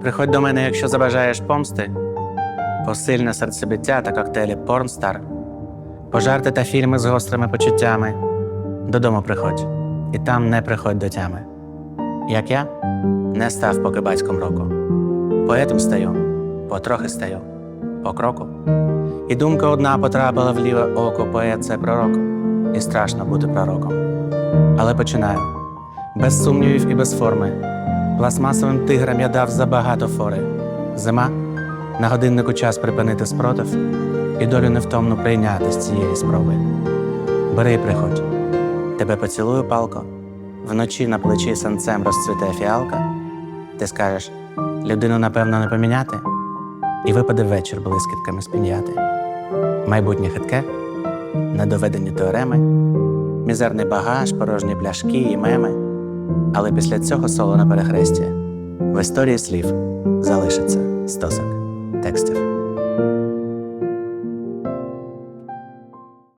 Приходь до мене, якщо забажаєш помсти, посильне серцебиття та коктейлі Порнстар, пожарти та фільми з гострими почуттями. Додому приходь, і там не приходь до тями. Як я не став поки батьком року. Поетом стаю, потрохи стаю, по кроку. І думка одна потрапила в ліве око, поет це пророк, і страшно бути пророком. Але починаю без сумнівів і без форми. Пластмасовим тиграм я дав забагато фори. Зима на годиннику час припинити спротив і долю невтомну прийняти з цієї спроби. Бери і приходь, тебе поцілую палко, вночі на плечі санцем розцвіте фіалка. Ти скажеш, людину напевно не поміняти, і випаде вечір блискітками спіняти. Майбутнє хитке, недоведені теореми, мізерний багаж, порожні пляшки і меми. Але після цього соло на перехресті в історії слів залишиться стосок текстів.